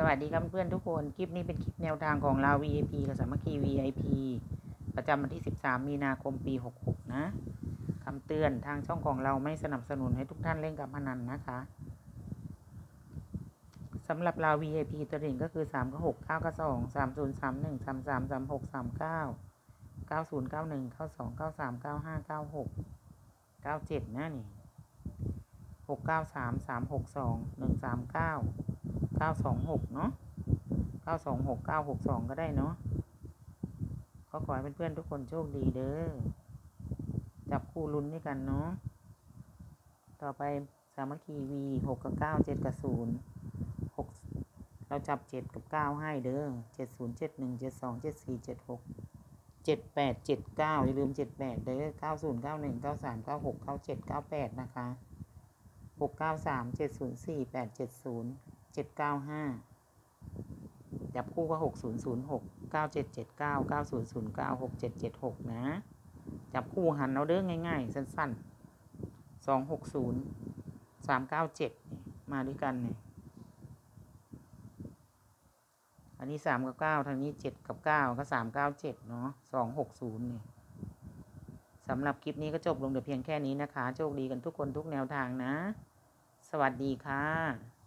สวัสดีครับเพื่อนทุกคน คลิปนี้เป็นคลิปแนวทางของเรา VIP กับสามัคคี VIP ประจำวันที่ 13 มีนาคมปี 66 นะคำเตือนทางช่องของเราไม่สนับสนุนให้ทุกท่านเล่นกับพนันนะคะสำหรับเรา VIP ตัวเด่นก็คือ 3ก็6 9ก็2 3 0 3 1 3 3 3 6 3 9 9 0 9 1 9 2 9 3 9 5 9 6 9 7นะนี่6 9 3 3 6 2 1 3 9 เก้าสองหกเนาะเก้าสองหกเก้าหกสองก็ได้เนาะก็ขอให้เพื่อนๆทุกคนโชคดีเด้อ จับคู่ลุ้นด้วยกันเนาะ ต่อไปสามัคคีวีหกกับเก้าเจ็ดกับศูนย์หกเราจับเจ็ดกับเก้าให้เด้อเจ็ดศูนย์เจ็ดหนึ่งเจ็ดสองเจ็ดสี่เจ็ดหกเจ็ดแปดเจ็ดเก้าอย่าลืมเจ็ดแปดเด้อเก้าศูนย์เก้าหนึ่งเก้าสามเก้าหกเก้าเจ็ดเก้าแปดนะคะหกเก้าสามเจ็ดศูนย์สี่แปดเจ็ดศูนย์ จ็ดเก้าห้าจับคู่ก็หกศูนย์ศูนย์หกเก้าเจ็ดเจ็ดเก้าเก้าศูนย์ศูนย์เก้าหกเจ็ดเจ็ดหกนะ จับคู่หันเอาเด้อง่ายๆ สั้นๆสองหกศูนย์สามเก้าเจ็ดมาด้วยกันเนี่ยอันนี้สามกับเก้าทางนี้เจ็ดกับเก้าก็สามเก้าเจ็ดเนาะสองหกศูนย์เนี่ยสำหรับคลิปนี้ก็จบลงแต่เพียงแค่นี้นะคะ โชคดีกันทุกคนทุกแนวทางนะ สวัสดีค่ะ